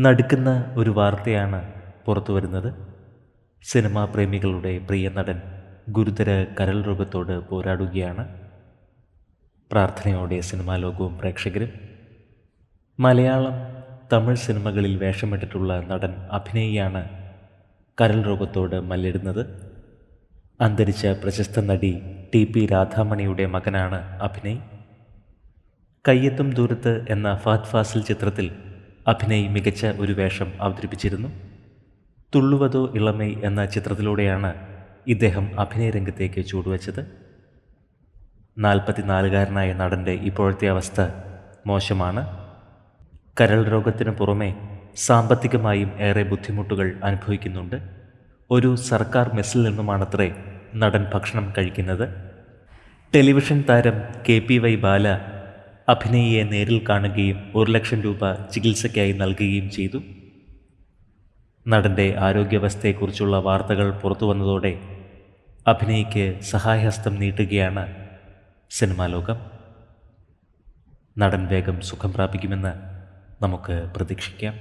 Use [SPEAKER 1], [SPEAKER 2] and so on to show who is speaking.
[SPEAKER 1] നടുക്കുന്ന ഒരു വാർത്തയാണ് പുറത്തു വരുന്നത്. സിനിമാ പ്രേമികളുടെ പ്രിയ നടൻ ഗുരുതര കരൾ രൂപത്തോട് പോരാടുകയാണ്. പ്രാർത്ഥനയോടെ സിനിമാ ലോകവും പ്രേക്ഷകരും. മലയാളം തമിഴ് സിനിമകളിൽ വേഷമിട്ടിട്ടുള്ള നടൻ അഭിനയിയാണ് കരൾ രോഗത്തോട് മല്ലിടുന്നത്. അന്തരിച്ച പ്രശസ്ത നടി ടി പി രാധാമണിയുടെ മകനാണ് അഭിനയ്. കയ്യെത്തും ദൂരത്ത് എന്ന ഫാത് ഫാസിൽ ചിത്രത്തിൽ അഭിനയ് മികച്ച ഒരു വേഷം അവതരിപ്പിച്ചിരുന്നു. തുള്ളുവതോ ഇളമൈ എന്ന ചിത്രത്തിലൂടെയാണ് ഇദ്ദേഹം അഭിനയ രംഗത്തേക്ക് ചൂടുവച്ചത് നാൽപ്പത്തിനാലുകാരനായ നടന്റെ ഇപ്പോഴത്തെ അവസ്ഥ മോശമാണ്. കരൾ രോഗത്തിന് പുറമെ സാമ്പത്തികമായും ഏറെ ബുദ്ധിമുട്ടുകൾ അനുഭവിക്കുന്നുണ്ട്. ഒരു സർക്കാർ മെസ്സിൽ നിന്നുമാണത്രേ നടൻ ഭക്ഷണം കഴിക്കുന്നത്. ടെലിവിഷൻ താരം കെ പി വൈ ബാല അഭിനയിയെ നേരിൽ കാണുകയും ഒരു ലക്ഷം രൂപ ചികിത്സയ്ക്കായി നൽകുകയും ചെയ്തു. നടന്റെ ആരോഗ്യാവസ്ഥയെക്കുറിച്ചുള്ള വാർത്തകൾ പുറത്തു വന്നതോടെ അഭിനയിക്ക് സഹായഹസ്തം നീട്ടുകയാണ് സിനിമാ ലോകം. നടൻ വേഗം സുഖം പ്രാപിക്കുമെന്ന് നമുക്ക് പ്രതീക്ഷിക്കാം.